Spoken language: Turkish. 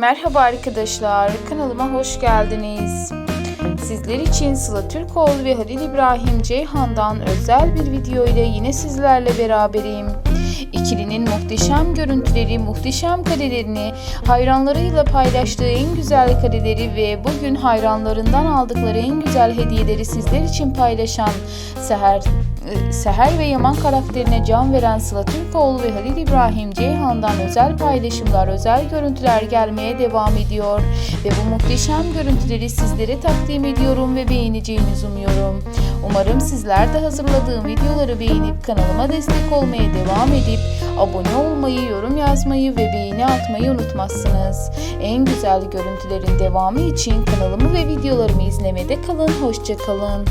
Merhaba arkadaşlar, kanalıma hoş geldiniz. Sizler için Sıla Türkoğlu ve Halil İbrahim Ceyhan'dan özel bir video ile yine sizlerle beraberim. İkilinin muhteşem görüntüleri, muhteşem karelerini, hayranlarıyla paylaştığı en güzel kareleri ve bugün hayranlarından aldıkları en güzel hediyeleri sizler için paylaşan Seher Seher ve Yaman karakterine can veren Sıla Türkoğlu ve Halil İbrahim Ceyhan'dan özel paylaşımlar, özel görüntüler gelmeye devam ediyor. Ve bu muhteşem görüntüleri sizlere takdim ediyorum ve beğeneceğinizi umuyorum. Umarım sizler de hazırladığım videoları beğenip kanalıma destek olmaya devam edip abone olmayı, yorum yazmayı ve beğeni atmayı unutmazsınız. En güzel görüntülerin devamı için kanalımı ve videolarımı izlemede kalın. Hoşçakalın.